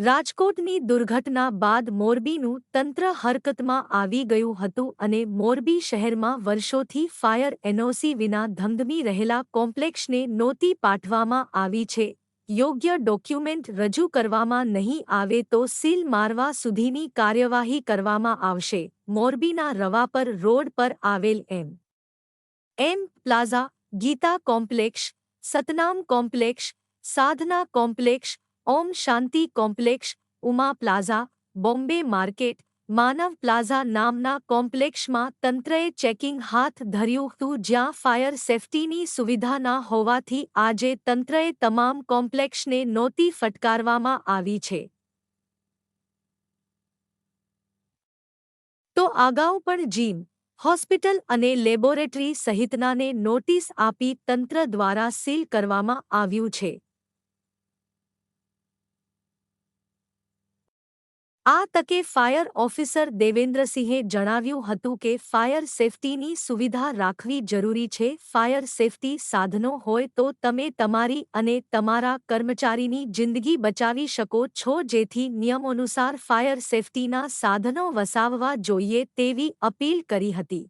રાજકોટની દુર્ઘટના બાદ મોરબીનું તંત્ર હરકતમાં આવી ગયું હતું અને મોરબી શહેરમાં વર્ષોથી ફાયર એનઓસી વિના ધમધમી રહેલા કોમ્પ્લેક્ષને નોતી પાઠવામાં આવી છે. યોગ્ય ડોક્યુમેન્ટ રજૂ કરવામાં નહીં આવે તો સીલ મારવા સુધીની કાર્યવાહી કરવામાં આવશે. મોરબીના રવાપર રોડ પર આવેલ M. M plaza, Geeta complex Satnam complex Sadhana complex Om Shanti complex Uma plaza, Bombay market, Manav plaza નામના કોમ્પ્લેક્ષમાં તંત્રએ ચેકિંગ હાથ ધર્યું હતું જ્યાં ફાયર સેફટીની સુવિધા ના હોવાથી આજે તંત્રએ તમામ કોમ્પ્લેક્ષને નોતી ફટકારવામાં આવી છે. તો અગાઉ પણ જીમ, હોસ્પિટલ અને લેબોરેટરી સહિતનાને નોટિસ આપી તંત્ર દ્વારા સીલ કરવામાં આવ્યું છે. આ તકે ફાયર ઓફિસર દેવેન્દ્રસિંહે જણાવ્યું હતું કે ફાયર સેફટીની સુવિધા રાખવી જરૂરી છે. ફાયર સેફટી સાધનો હોય તો તમે તમારી અને તમારા કર્મચારીની જિંદગી બચાવી શકો છો. જેથી નિયમોનુસાર ફાયર સેફટીના સાધનો વસાવવા જોઈએ તેવી અપીલ કરી હતી.